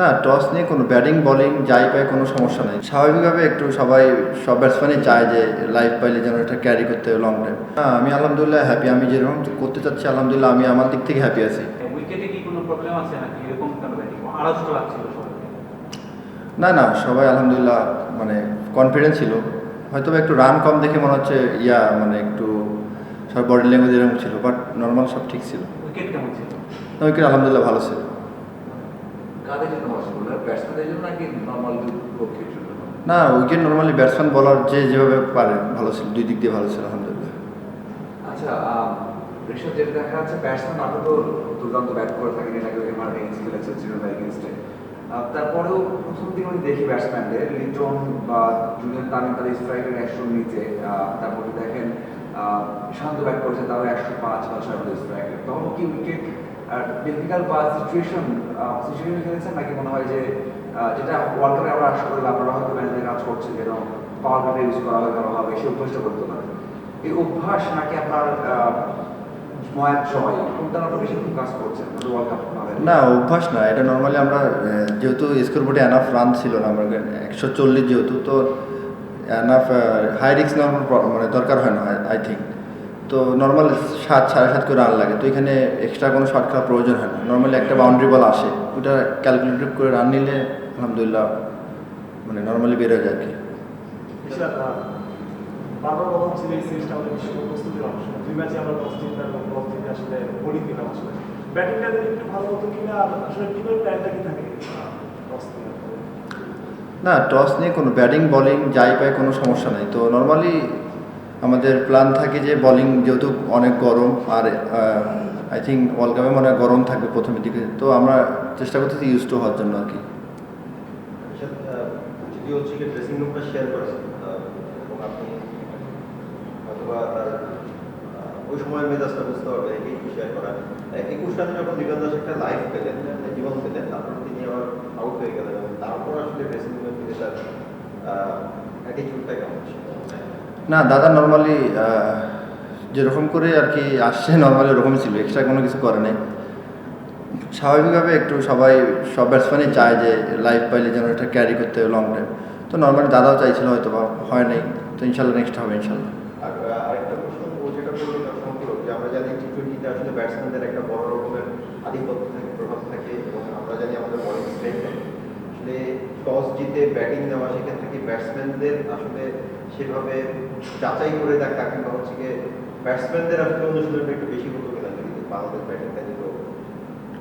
না টস নিয়ে কোনো ব্যাটিং বলিং যাই পায় কোনো সমস্যা নেই। স্বাভাবিকভাবে একটু সবাই সব ব্যাটসম্যানই চায় যে লাইফ পাইলে যেন এটা ক্যারি করতে লং টাইম হ্যাঁ আমি আলহামদুলিল্লাহ হ্যাপি আমি যেরকম করতে চাচ্ছি আলহামদুলিল্লাহ আমি আমার দিক থেকে হ্যাপি আছি। উইকেটে কি কোনো প্রবলেম আছে নাকি? এরকম কেন ব্যাটিং আড়ষ্ট লাগছিল সবাইকে? না না সবাই আলহামদুলিল্লাহ মানে কনফিডেন্স ছিল। হয়তো একটু রান কম দেখে মনে হচ্ছে ইয়া মানে একটু সব বডি ল্যাঙ্গুয়েজ এরকম ছিল বাট নর্মাল সব ঠিক ছিল। উইকেট কেমন ছিল? উইকেট আলহামদুলিল্লাহ ভালো ছিল। কাদের জন্য নাকি নর্মাল পক্ষের জন্য? না উইকেট নর্মালি ব্যাটসম্যান বলার যে যেভাবে পারে ভালো ছিল দুই দিক দিয়ে ভালো ছিল আলহামদুলিল্লাহ। আচ্ছা ঋষভ যেটা দেখা যাচ্ছে ব্যাটসম্যান আপনি তো দুর্দান্ত ব্যাট করে থাকেন এর আগে এমআর এগেন্স্ট খেলেছে শ্রীলঙ্কা এগেন্স্টে তারপরেও প্রথম দিকে আমি দেখি ব্যাটসম্যানদের লিটন বা জুলিয়ান তামিম তাদের স্ট্রাইকের একশো নিচে তারপরে দেখেন শান্ত ব্যাট করেছে তাও একশো পাঁচ বা ছয় স্ট্রাইকের তখন কি উইকেট ডিফিকাল্ট বা সিচুয়েশন সিচুয়েশন খেলেছেন নাকি মনে হয় যে যেটা ওয়ার্ল্ড কাপে আমরা আশা করি আপনারা হয়তো ম্যানেজার কাজ করছেন, যেন পাওয়ার কাটে ইউজ করা হয়, করা হবে সেই অভ্যাসটা করতে পারে এই অভ্যাস নাকি আপনার না, অভ্যাস না, এটা নর্মালি আমরা যেহেতু স্কোর বোর্ডে এনাফ রান ছিল না, আমার একশো চল্লিশ যেহেতু, তো এনাফ হাই রিক্স নর্মাল মানে দরকার হয় না আই থিঙ্ক তো নর্মাল সাত সাড়ে সাত করে রান লাগে। তো এখানে এক্সট্রা কোনো শর্ট খেলার প্রয়োজন হয় না। নর্মালি একটা বাউন্ডারি বল আসে ওটা ক্যালকুলেটিভ করে রান নিলে আলহামদুলিল্লাহ মানে নর্মালি বেরোয় যায় আর কি। বারবার কথা হচ্ছিল এই সিরিজটা আমাদের বিশ্বকাপ প্রস্তুতির অংশ দুই ম্যাচে আমরা টস জিতলাম এবং টস জিতে আসলে বোলিং দিলাম আসলে ব্যাটিংটা যদি একটু ভালো হতো কিনা আসলে টিমের প্ল্যানটা কি থাকে? না টস নিয়ে কোনো ব্যাটিং বলিং যাই পায় কোনো সমস্যা নেই। তো নর্মালি আমাদের প্ল্যান থাকে যে বলিং যেহেতু অনেক গরম আর আই থিঙ্ক ওয়ার্ল্ড কাপে মনে হয় গরম থাকবে প্রথমের দিকে। তো আমরা চেষ্টা করতেছি ইউজ টু হওয়ার জন্য আর কি। আহ, ওই বুঝতে পারবেন একে শেয়ার করা। একুশ একটা তারপর তিনি আবার আউট হয়ে গেলেন তারপর আসলে ড্রেসিং ফিরে তার না, দাদা নর্মালি যেরকম করে আর কি আসছে নর্মালি ওরকমই ছিল এক্সট্রা কোনো কিছু করে নাই। স্বাভাবিকভাবে একটু সবাই, সব ব্যাটসম্যানই চায় যে লাইফ পাইলে যেন এটা ক্যারি করতে হবে লং টাইম তো নর্মালি দাদাও চাইছিল হয়তো বা হয় নাই। তো ইনশাল্লাহ নেক্সট হবে, ইনশাল্লাহ। ব্যাটসম্যানদের একটা বড় আমরা জানি আমাদের জিতে ব্যাটিং সেক্ষেত্রে কি ব্যাটসম্যানদের আসলে সেভাবে যাচাই করে দেখা কিংবা হচ্ছে গিয়ে ব্যাটসম্যানদের আসলে অনুশীলনটা একটু বেশি হতো কিনা যদি বাংলাদেশ ব্যাটিংটা নিত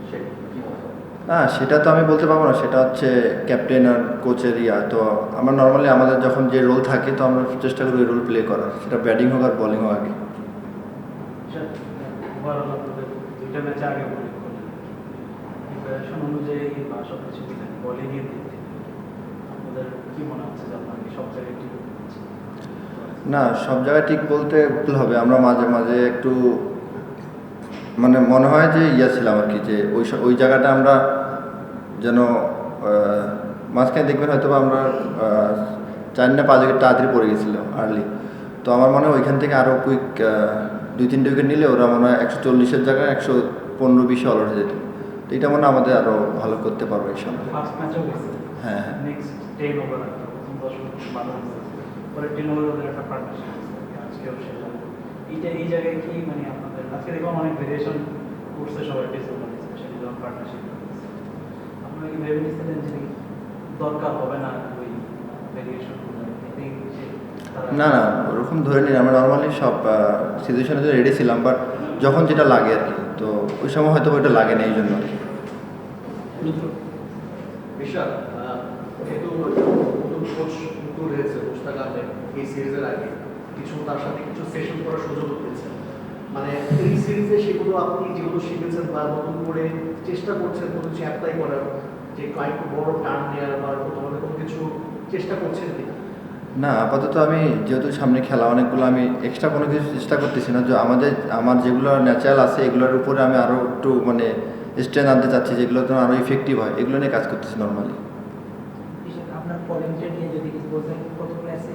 সে কি মনে হয়? না সেটা তো আমি বলতে পারব না সেটা হচ্ছে ক্যাপ্টেন আর কোচের ইয়া তো আমরা নর্মালি আমাদের যখন যে রোল থাকে তো আমরা চেষ্টা করি ওই রোল প্লে করার সেটা ব্যাটিং হোক আর বোলিং হোক আগে। করলেন। অনুযায়ী বা সব কিছু বোলিংয়ের দিক থেকে আপনাদের কি মনে হচ্ছে যে সব জায়গায় না সব জায়গায় ঠিক বলতে ভুল হবে। আমরা মাঝে মাঝে একটু মানে মনে হয় যে ইয়া ছিলাম আর কি যে ওই ওই জায়গাটা আমরা যেন মাঝখানে দেখবেন হয়তো বা আমরা চার না পাঁচ উইকেট তাড়াতাড়ি পড়ে গেছিল আর্লি তো আমার মনে হয় ওইখান থেকে আরও কুইক দুই তিনটে উইকেট নিলে ওরা মনে হয় একশো চল্লিশের জায়গায় একশো পনেরো বিশে অল হয়ে যেত। তো এটা মনে হয় আমাদের আরও ভালো করতে পারব এই সময়। হ্যাঁ হ্যাঁ। পরে ওদের একটা পার্টনারশিপ আজকেও সেটা এইটা এই জায়গায় কি মানে আপনাদের আজকে দেখলাম অনেক ভেরিয়েশন করছে সবাই ডিসেম্বর স্পেশালি যখন পার্টনারশিপ আপনারা কি ভেবে নিচ্ছিলেন যে দরকার হবে না ওই ভেরিয়েশন না না ওরকম ধরে নিন আমরা নর্মালি সব সিচুয়েশনে তো রেডি ছিলাম বাট যখন যেটা লাগে আর কি তো ওই সময় হয়তো ওইটা লাগে না এই জন্য আর কি। বিশাল আহ, যেহেতু নতুন কোচ নতুন মুস্তাকামে এই সিরিজের আগে। কিছু তার সাথে কিছু সেশন করার সুযোগ পেয়েছেন মানে এই সিরিজে সেগুলো আপনি যেগুলো শিখেছেন বা নতুন করে চেষ্টা করছেন কোনো কিছু অ্যাপ্লাই করার যে কয়েকটু বড় টার্ন নেওয়ার বা তোমাদের কোনো কিছু চেষ্টা করছেন কিনা? না আপাতত আমি যেহেতু সামনে খেলা অনেকগুলো আমি এক্সট্রা কোনো কিছু চেষ্টা করতেছি না। যে আমাদের আমার যেগুলো ন্যাচারাল আছে এগুলোর উপরে আমি আরও একটু মানে স্ট্রেন আনতে চাচ্ছি যেগুলো তো আরও ইফেক্টিভ হয় এগুলো নিয়ে কাজ করতেছি নর্মালি আপনার পয়েন্টটা নিয়ে যদি কিছু বলতেন প্রথম ম্যাচে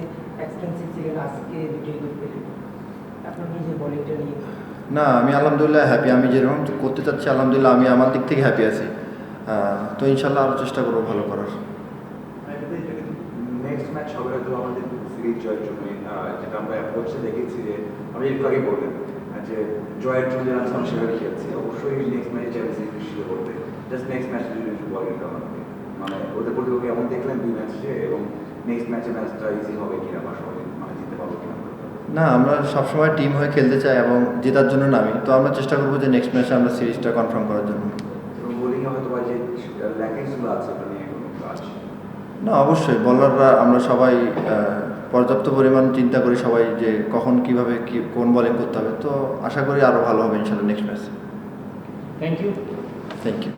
এক্সপেন্সিভ ছিলেন আজকে দুটোই উইকেট আপনার নিজের বোলিংটা নিয়ে। না আমি আলহামদুলিল্লাহ হ্যাপি আমি যেরকম করতে চাচ্ছি আলহামদুলিল্লাহ আমি আমার দিক থেকে হ্যাপি আছি। তো ইনশাল্লাহ আরও চেষ্টা করব ভালো করার। নেক্সট ম্যাচ হবে হয়তো আমাদের সিরিজ জয়ের জন্য। যেটা আমরা অ্যাপ্রোচে দেখেছি যে আমি একটু আগে বললেন যে জয়ের জন্য সেভাবে খেলছি। অবশ্যই নেক্সট ম্যাচে চ্যাম্পিয়ন্স লিগ নিশ্চিত করবে। জাস্ট নেক্সট ম্যাচ যদি একটু বলেন মানে ওদের এমন দেখলেন দুই ম্যাচে এবং নেক্সট ম্যাচে ম্যাচটা ইজি হবে কিনা বা সবাই মানে জিততে পারব কিনা? না আমরা সবসময় টিম হয়ে খেলতে চাই এবং জেতার জন্য নামি। তো আমরা চেষ্টা করব যে নেক্সট ম্যাচে আমরা সিরিজটা কনফার্ম করার জন্য। এবং বোলিংয়ে হয়তো যে আছে না অবশ্যই। বলাররা আমরা সবাই পর্যাপ্ত পরিমাণ চিন্তা করি সবাই যে কখন কীভাবে কি কোন বোলিং করতে হবে। তো আশা করি আরও ভালো হবে ইনশাল্লাহ next match thank you thank you